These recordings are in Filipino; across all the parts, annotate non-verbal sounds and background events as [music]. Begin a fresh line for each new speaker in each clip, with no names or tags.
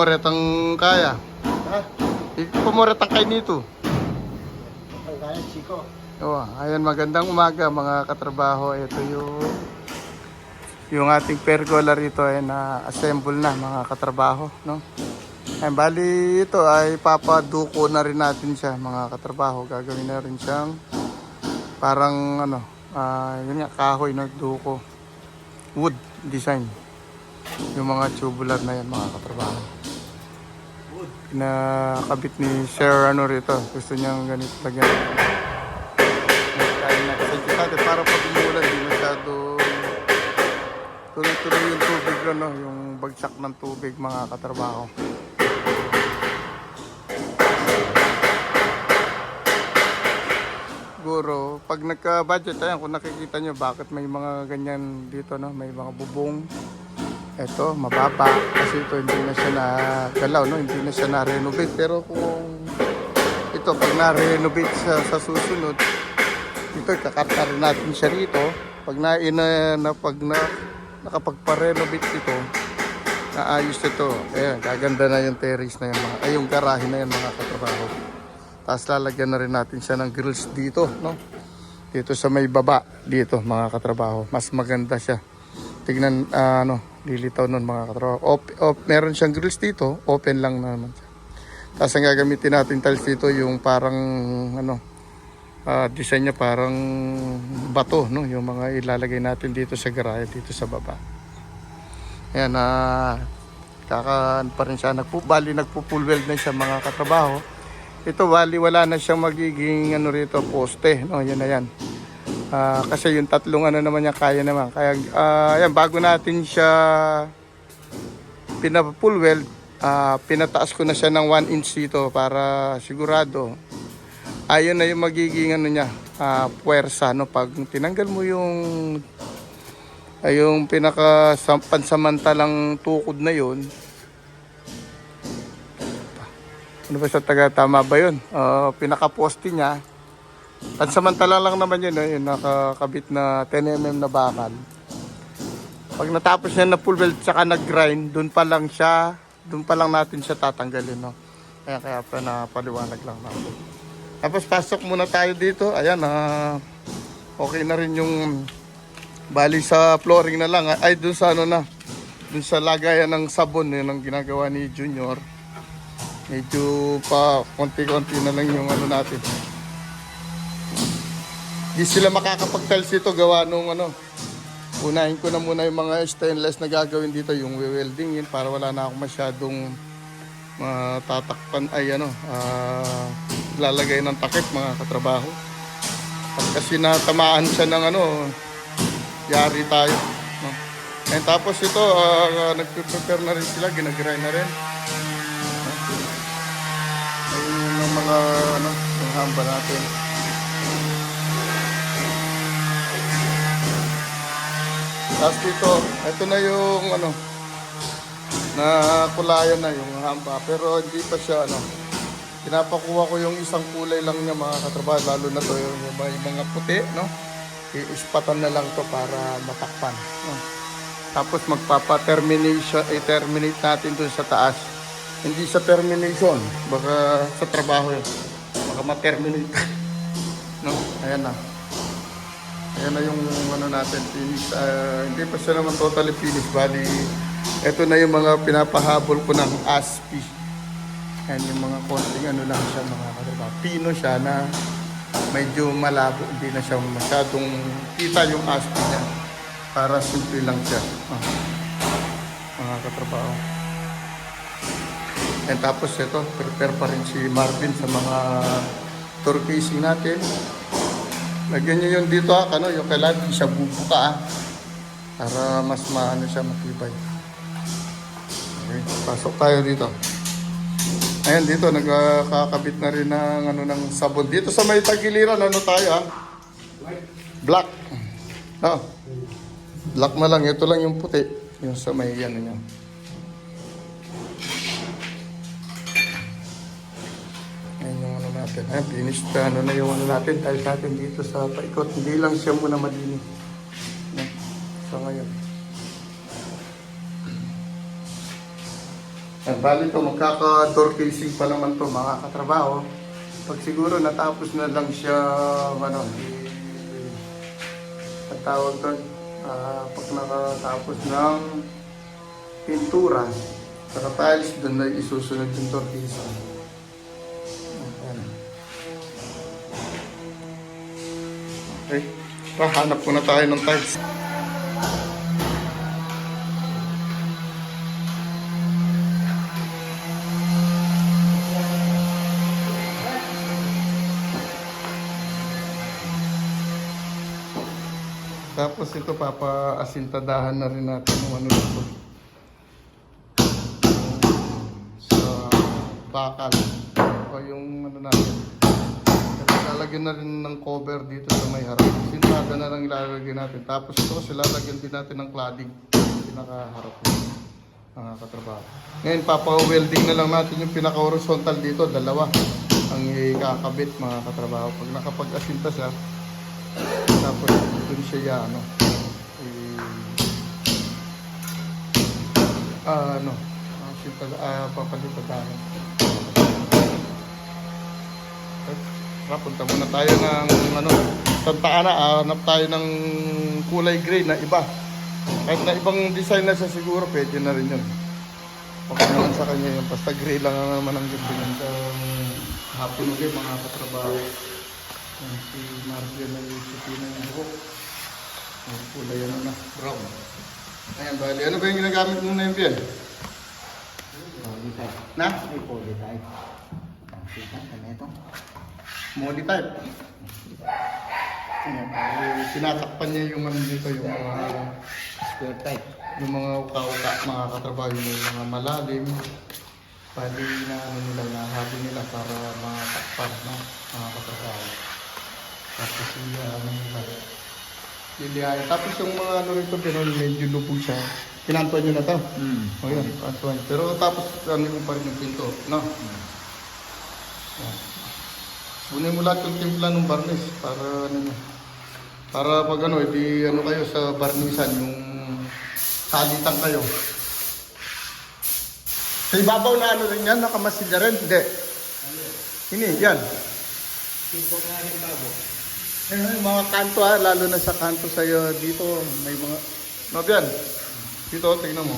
Ah, hindi ko pa mo retang kaya.
Ha?
Hindi ko pa mo retang kay nito.
Ay, kaya, Chico.
Oo, ayan magandang umaga mga katrabaho. Ito yung yung ating pergola rito ay na-assemble na mga katrabaho, no? Ayan, bali ito ay papaduko na rin natin siya mga katrabaho. Gagawin na rin siyang parang ano, ah, yun nga, kahoy na duko. Wood design. Yung mga tubular na yan mga katrabaho. Pinakabit ni Sir ano rito. Gusto niyang ganito lagyan. Kaya na kasi natin para pag umulan di masyado tuloy-tuloy yung tubig ano, yung bagsak ng tubig mga katrabaho. Siguro, pag nagka-budget, ayan, kung nakikita nyo, bakit may mga ganyan dito, no? May mga bubong. Ito, mababa. Kasi ito, hindi na siya na galaw, no? Hindi na siya na-renovate. Pero kung ito, pag na-renovate sa, sa susunod, ito, kakata rin natin siya rito. Pag na, ina, na pag na, nakapagpa-renovate ito, naayos ito. Ayan, gaganda na yung terrace na yan, mga, ay yung garahe na yan, mga katrabaho. Tapos lalagyan na rin natin siya ng grills dito, no? Dito sa may baba, dito, mga katrabaho. Mas maganda siya. Tignan, ah, ano, lilitaw nun, mga katrabaho. Op, op, meron siyang grills dito, open lang naman siya. Tapos ang gagamitin natin tiles dito, yung parang, ano, ah, design niya parang bato, no? Yung mga ilalagay natin dito sa garahe, dito sa baba. Ayan, na kaka pa rin siya. Nagpo, bali, nagpo-full weld na siya mga katrabaho. Ito, bali, wala na siyang magiging ano rito, poste. No, yan na yan. Ah, kasi yung tatlong ano naman niya, kaya naman. Kaya, ah, yan, bago natin siya pina-full weld, ah, pinataas ko na siya ng 1 inch dito para sigurado ayun na yung magiging ano niya, ah, puwersa no pag tinanggal mo yung ay yung pinaka sam- pansamantalang tukod na yun. Ano ba sa taga tama ba yun? Ah, pinaka-poste niya. Pansamantala lang naman yun, no? yung nakakabit na 10mm na bakal. Pag natapos niya na full weld tsaka nag-grind, doon pa lang siya, doon pa lang natin siya tatanggalin, no? Kaya kaya pa napaliwanag lang natin. Tapos pasok muna tayo dito. Ayan, ah, okay na rin yung bali sa flooring na lang. Ay, dun sa ano na, dun sa lagayan ng sabon, yun ang ginagawa ni Junior. Medyo pa konti-konti na lang yung ano natin. Di sila makakapag-tiles dito gawa nung ano. Unahin ko na muna yung mga stainless na gagawin dito, yung welding yun para wala na ako masyadong matatakpan ay ano, ah, lalagay ng takip mga katrabaho. Pag kasi natamaan siya ng ano, yari tayo. No? And tapos ito, uh, nagpe-prepare na rin sila, ginagrind na rin. Ayun yung mga ano, yung hamba natin. Tapos dito, ito na yung ano, na kulayan na yung hamba. Pero hindi pa siya ano, pinapakuha ko yung isang kulay lang niya mga katrabaho, lalo na to yung may mga puti, no? I-ispatan na lang to para matakpan. No? Tapos magpapa-termination, i-terminate natin dun sa taas. Hindi sa termination, baka sa trabaho yun. Baka ma-terminate. [laughs] no? Ayan na. Ayan na yung ano natin, finish. Ah, hindi pa siya naman totally finished. Bali, ito na yung mga pinapahabol ko ng ASPI. Yan yung mga konting ano lang siya mga katrabaho. Pino siya na medyo malabo. Hindi na siya masyadong kita yung ASPI niya. Para simple lang siya. Ah, mga katrabaho. And tapos ito, prepare pa rin si Marvin sa mga casing natin. Lagyan niyo yung dito ha, ano, yung kailangan di siya bubuka ah. Para mas maano siya matibay. Okay, pasok tayo dito. Ayan dito, nagkakabit na rin ng, ano, ng sabon. Dito sa may tagiliran, ano tayo ah? Black. No. Black na lang. Ito lang yung puti. Yung sa may ano niya. Ayan, finished na ano na yung ano natin. Tiles natin dito sa paikot. Hindi lang siya muna madinis. Ayan. So ngayon. At bali to, magkaka-door pa naman to mga katrabaho. Pag siguro natapos na lang siya, ano, ang tawag doon, ah, pag nakatapos ng pintura, saka tiles, doon na isusunod yung door. Okay, tara, hanap muna tayo ng tiles. Tapos ito, papa-asintadahan na rin natin yung ano dito. Sa bakal. O yung ano natin. Lalagyan na rin ng cover dito sa may harap. Sintada na lang ilalagay natin. Tapos ito, silalagyan din natin ng cladding. Pinakaharap na mga katrabaho. Ngayon, papa-welding na lang natin yung pinaka-horizontal dito. Dalawa ang ikakabit mga katrabaho. Pag nakapag-asinta siya, tapos dun siya ano eh, ah, ano papalipadahan Tara, punta muna tayo ng ano Santa Ana, ah, hanap tayo ng kulay gray na iba kahit na ibang design na siya siguro pwede na rin yun okay naman sa kanya yun basta gray lang naman ang gusto niya sa hapon ulit mga katrabaho Yan, si Marvin na yung supina ng buhok. Ang kulay ano na, brown. Ayan, bali. Ano ba yung ginagamit mo na yung
type.
Na?
Ay, poly type. Ang sita ka na ito.
Molly type. Ayan. Sinatakpan niya yung ano dito, yung mga,
Square type.
yung mga uka-uka, mga katrabaho, yung mga malalim. Bali na ano nila, nahabi nila para mga takpan na mga katrabaho. Tapos yung ano nila, lilihain. Tapos yung mga ano rito, ganun, medyo lubog siya. Kinantuan nyo na to.
Hmm.
O yun, kantuan. Pero tapos ano mo pa rin yung pinto, no? Yan. Kunin mo lahat yung timpla ng barnis para ano. Para pag ano, hindi ano kayo sa barnisan, yung salitan kayo. Sa ibabaw na ano rin yan, nakamasilya rin? Hindi. Hindi, yan.
Ka rin bago.
Yung mga kanto ha, lalo na sa kanto sa'yo dito, may mga... Mabiyan, dito, tingnan mo.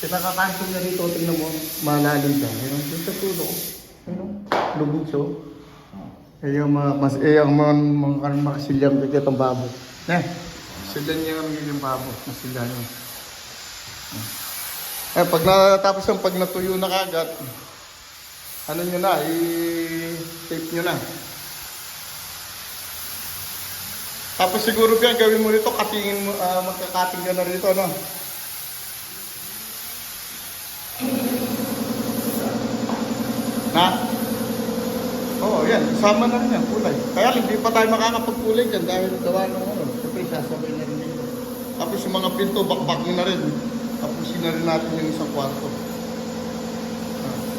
Pinakakanto niya dito, tingnan mo, malalim siya. Ayun, dito sa tulo. Ayun, lubog siya. Eh, yung mga, mas, eh, yung mga, mga, mga makasilyang kaya itong babo. Eh, silyan niya ang yung babo, masilyan niya. Eh, pag natapos yung pag natuyo na kagad, ano nyo na, i-tape nyo na. Tapos siguro yan, gawin mo nito, katingin mo, ah, magkakating ka na rito, no? Na? Yan. Isama na rin yan, kulay. Kaya hindi pa tayo makakapagkulay dyan dahil gawa ng ano.
Siyempre, sasabay na rin dito.
Tapos yung mga pinto, bakbak na rin. Tapos na natin yung isang kwarto. Ah.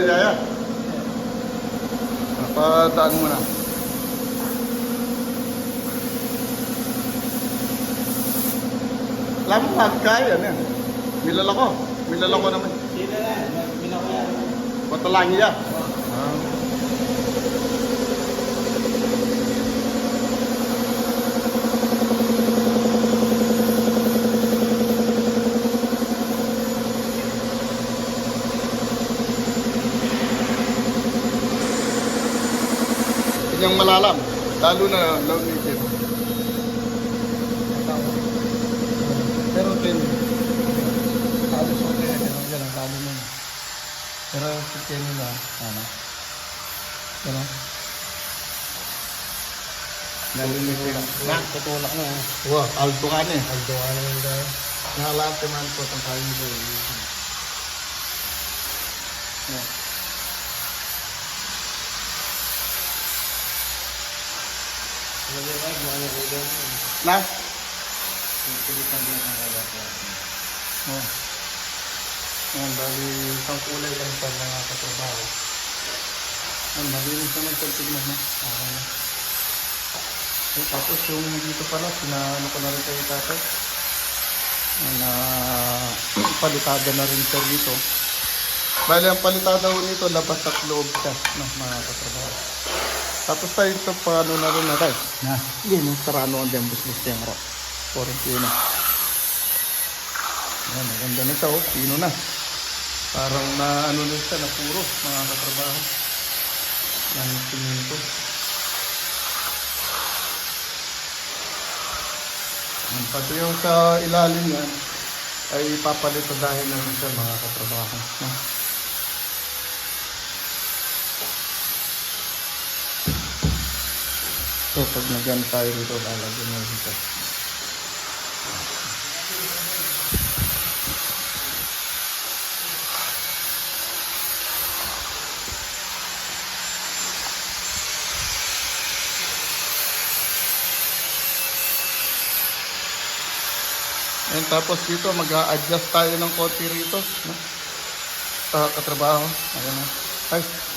Naya sila kaya. Papadaan mo na. Alam mo, kaya na. Milala ko. Milala ko naman.
Sila na. Minaw yan.
Matalangi ya. Yung malalam, lalo na low native. Pero tin, halos okay na ganun, ganun, lalo na. Pero si tin nila, ano? Ano? Nalilito
Na, tutulak na.
Wow, alto ka na eh.
Aldo ka na yung dahil.
Nakalante man po itong kain ko. Yeah. Na?
Lalaki.
Oh. Ayan, bali isang kulay lang sa mga katrabaho. Ayan, malinis naman sa tignan mo. Okay na. Okay, tapos yung dito pala, sinaano ko na rin kayo tatay. Na palitada na rin sir dito. Bali, ang palitada ko nito, labas at loob siya, no, mga katrabaho. Tapos tayo ito, paano na rin na tayo.
Na.
Yan, yung sarano ang dyan, busbus yung ro. Quarantine. Ayan, maganda na siya, oh. Pino na. Parang na ano na siya, na puro, mga katrabaho. Yan, siminto. Yan, pati yung sa ilalim yan, ay papalito dahil na rin siya, mga katrabaho. No? So, pag nag tayo dito, lalagyan mo dito. And tapos dito, mag-a-adjust tayo ng konti rito. No? Sa katrabaho. Ayan na. Ay,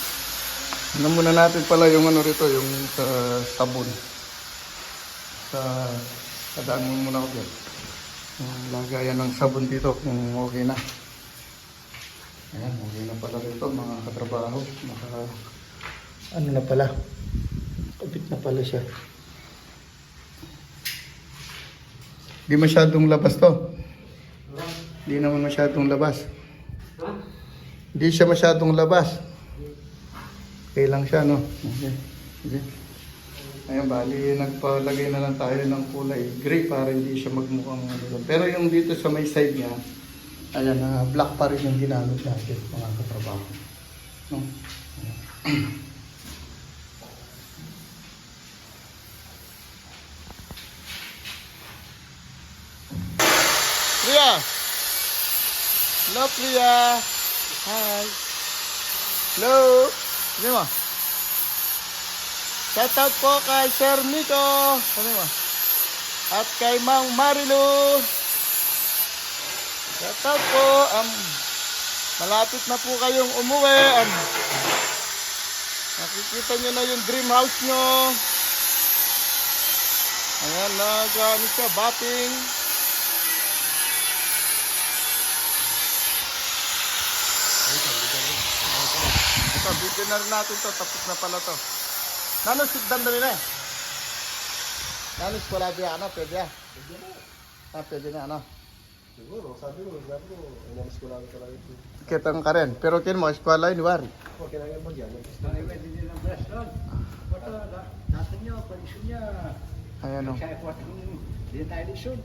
ano muna natin pala yung ano rito, yung sa sabon. Sa, kadaan mo muna ako dyan. Lagayan ng sabon dito kung okay na. Ayan, okay na pala rito mga katrabaho. Maka, ano na pala? Kapit na pala siya. Di masyadong labas to. Di naman masyadong labas. Di siya masyadong labas. Okay lang siya, no? Okay. Okay. Ayan, bali, nagpalagay na lang tayo ng kulay gray para hindi siya magmukhang ano. Pero yung dito sa may side niya, ayan, na black pa rin yung ginamit natin, mga katrabaho. No? Priya! Hello, Priya! Hi! Hello! Sabi mo? Shout out po kay Sir Nico! Sabi mo? At kay Mang Marilu! Shout out po! Um, malapit na po kayong umuwi. Um, nakikita nyo na yung dream house nyo. Ayan, nag, ano siya, bating. Video na rin natin to. Tapos na pala to. Nano, sit down dali na eh. Nano, eskwela biya, ano, pwede ya? Ah, pwede na, ano.
Siguro, sabi ko, sabi ko, inalis ko lang talaga ito.
Kitang ka rin. Pero kin mo, eskwela yun, wari.
Okay lang yan mag-yan.
Pwede din ang breast doon. Bato, natin nyo, palisyon niya.
Ayan o.
Kaya po hindi tayo lisyon.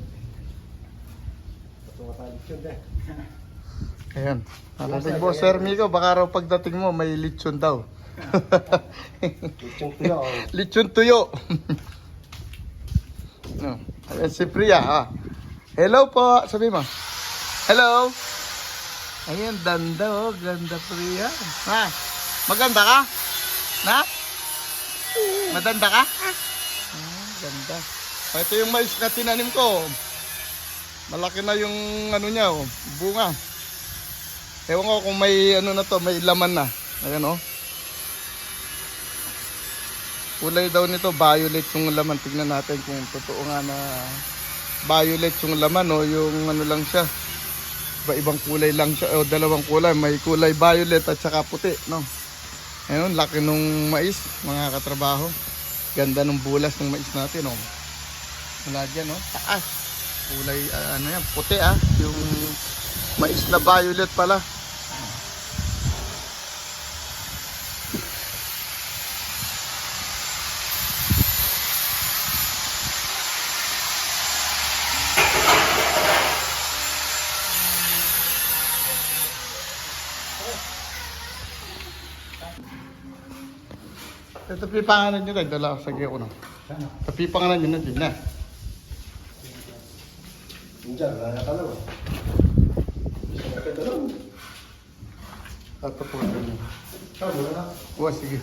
Ito nga tayo yun eh. [laughs]
Ayan. Nalating po, Sir Miko, baka raw pagdating mo, may lechon daw.
Itong tuyo.
lechon tuyo. [laughs] [laughs] no. Ayan si Priya, ah. Hello po, sabi mo. Hello. Ayan, ganda oh, ganda Priya. Ha? Maganda ka? Na? Madanda ka? Ah, ganda. Ito yung mais na tinanim ko. Malaki na yung ano niya, oh, bunga. Ewan ko kung may ano na to, may laman na. Ayan oh. Kulay daw nito, violet yung laman. Tignan natin kung totoo nga na violet yung laman o yung ano lang siya. Iba-ibang kulay lang siya o dalawang kulay. May kulay violet at saka puti, no? Ayun, laki nung mais, mga katrabaho. Ganda ng bulas ng mais natin, oh. Wala dyan, oh. Taas. Kulay, ah, ano yan, puti, ah. Yung mais na violet pala. Ito pipanganan nyo tayo, dala sa giyo ko na. Ito pipanganan nyo na din na.
Diyan, wala ka lang. Sakit na lang.
Ito po ito nyo.
Wala na.
Oh, sige.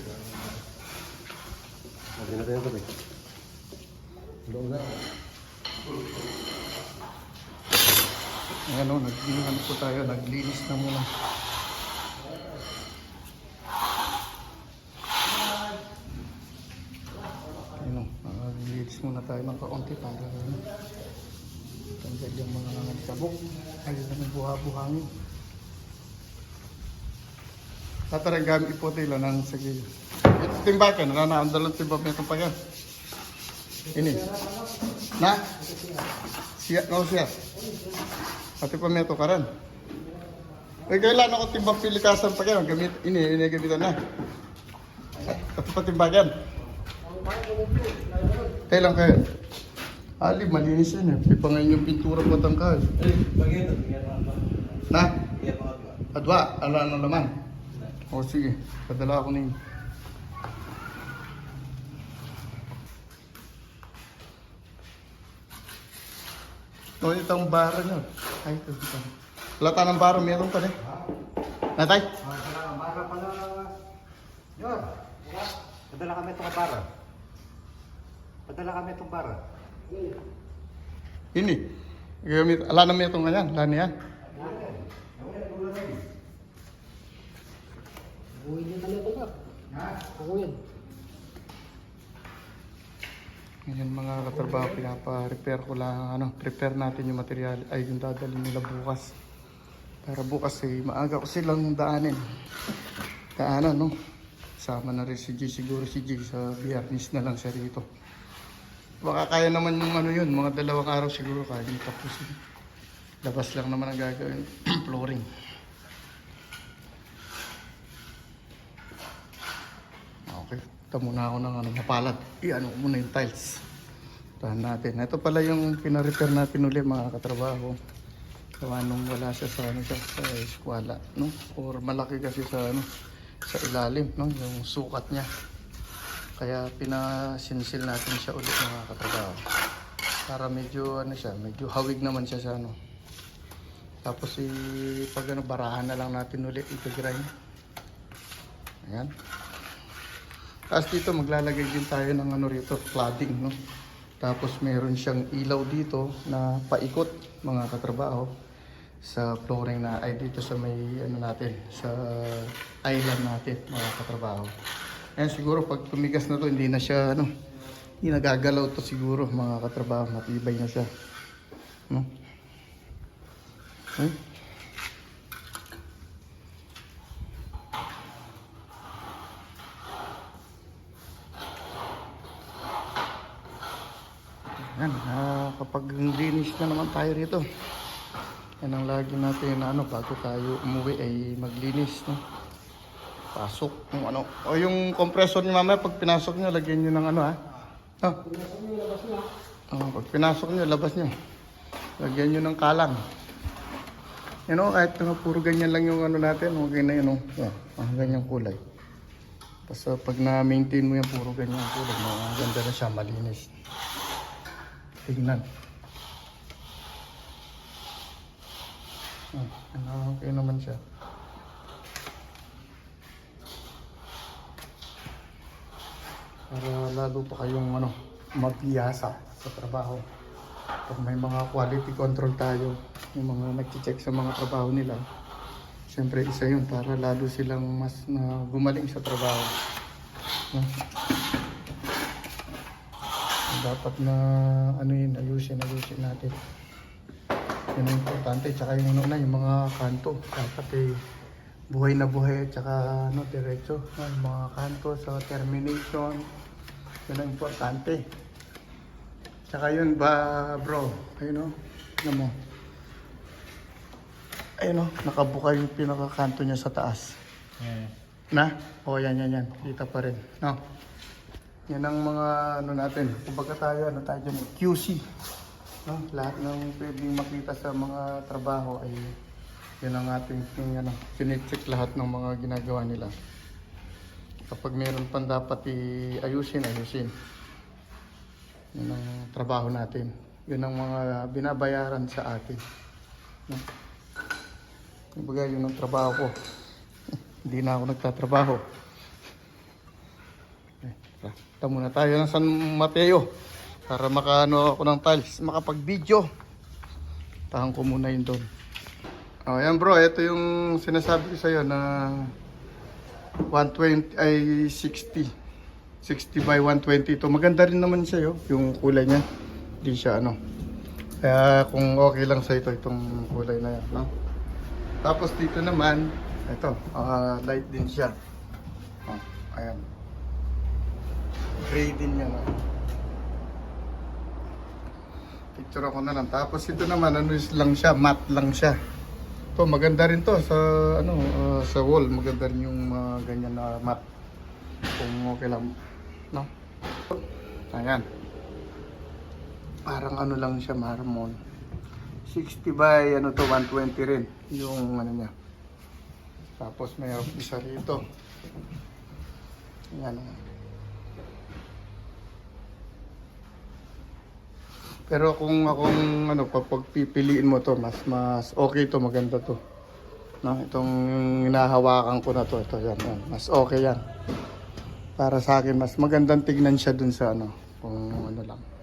Lagyan natin ito eh. Doon na.
Ayan o, nag ano po tayo, naglinis na muna. Ayan o, naglinis muna tayo ng kaunti para ano, tanggal yung mga sabok. Ayun na may buha-buhangin. Tatarang gamit po tayo ng sige. Ito timbakan, nananaandal ang timbak nito pa yan. Ini. Na? Siya, no siya. Pati pa meto ka rin. Eh, kailan ako timbang pilikasan pa kayo? Gamit, ini, ini gamitan na. Pati pa timbagan. Kailan kayo? Ali, malinis yan eh. May pa ngayon yung pintura pa tangkal.
Eh, bagay ito.
Na? Adwa, ano ano naman? O sige, padala ako ninyo. Ito itong baro nyo. Ay, ito dito. Lata ng baro, meron pa rin. Natay?
Ah, Para pala. Yun. Padala kami itong para. Padala kami itong para.
Ini. Gamit, ala na may itong ganyan. Ala niya.
Uwi niyo na ito ba? Ha? Uwi.
Ngayon mga katrabaho, pinapa-repair ko lang, ano, prepare natin yung material, ay yung dadalhin nila bukas. Para bukas eh, maaga ko silang daanin. Daanan, no? Sama na rin si G, siguro si G sa biyernes na lang siya rito. Baka kaya naman yung ano yun, mga dalawang araw siguro kaya yung tapusin. Labas lang naman ang gagawin, [clears throat] flooring. Okay, ito muna ako ng ano, mapalad. I-ano ko muna yung tiles. Tahan natin. Ito pala yung pina-repair natin uli mga katrabaho. Gawa nung wala siya sa ano siya, sa eskwala, no? Or malaki kasi sa ano, sa ilalim, no? Yung sukat niya. Kaya pinasinsil natin siya ulit mga katrabaho. Para medyo ano siya, medyo hawig naman siya sa ano. Tapos i pag ano, barahan na lang natin ulit ito-grind. Ayan. Tapos dito maglalagay din tayo ng ano rito, cladding, no? Tapos meron siyang ilaw dito na paikot mga katrabaho sa flooring na ay dito sa may ano natin, sa island natin mga katrabaho. Ayan siguro pag tumigas na to hindi na siya ano, hindi nagagalaw to siguro mga katrabaho, matibay na siya. No? Hmm? Yan, ah, kapag greenish na naman tayo rito. Yan ang lagi natin na ano, bago tayo umuwi ay maglinis. No? Pasok yung ano. O yung compressor niyo mamaya, pag pinasok niyo, lagyan niyo ng ano ha. Ah. Oh, pag pinasok niyo, labas niyo. Lagyan niyo ng kalang. Yan o, kahit nga puro ganyan lang yung ano natin, okay na yun o. Yan, ah, ganyang kulay. Basta pag na-maintain mo yan, puro ganyan ang kulay, maganda na siya, malinis. Tingnan. Ah, okay naman siya. Para lalo pa kayong ano, mapiyasa sa trabaho. Pag may mga quality control tayo, yung mga nag-check sa mga trabaho nila, siyempre isa yun para lalo silang mas na gumaling sa trabaho. No? dapat na ano yun, ayusin, ayusin natin. Yun ang importante. Tsaka yung ano na, yung mga kanto. Dapat eh, buhay na buhay at tsaka ano, diretso. Yung mga kanto sa termination. Yun ang importante. Tsaka yun ba, bro? Ayun o. Ano mo? Ayun o, nakabuka yung pinakakanto niya sa taas. Na? O, yan, yan, yan. Kita pa rin. No? Yan ang mga ano natin. Kumbaga tayo, ano tayo dyan, QC. No? Lahat ng pwedeng makita sa mga trabaho ay yan ang ating ano, chinecheck lahat ng mga ginagawa nila. Kapag meron pang dapat i-ayusin, ayusin. Yan ang trabaho natin. Yun ang mga binabayaran sa atin. No? Kumbaga yun ang trabaho ko. [laughs] Hindi na ako nagtatrabaho. Ito muna tayo ng San Mateo. Para makaano ako ng tiles, makapag-video. Tahan ko muna yun doon. Oh, yan bro, ito yung sinasabi ko sa'yo na 120 ay 60. 60 by 120 ito. Maganda rin naman siya yo, yung kulay niya. Hindi siya ano. Kaya kung okay lang sa ito itong kulay na yan, no? Tapos dito naman, ito, ah, light din siya. Oh, ayan. Gray din yan. Oh. Picture ako na lang. Tapos ito naman, ano lang siya, matte lang siya. To maganda rin to sa ano ah, sa wall, maganda rin yung mga ganyan na matte. Kung okay lang, no? Ayan. Parang ano lang siya, marmol. 60 by ano to 120 rin yung ano niya. Tapos may isa rito. Yan. Pero kung akong ano pag pipiliin mo to, mas mas okay to, maganda to. No, itong hinahawakan ko na to, ito yan, yan. Mas okay yan. Para sa akin mas magandang tignan siya dun sa ano, kung ano lang.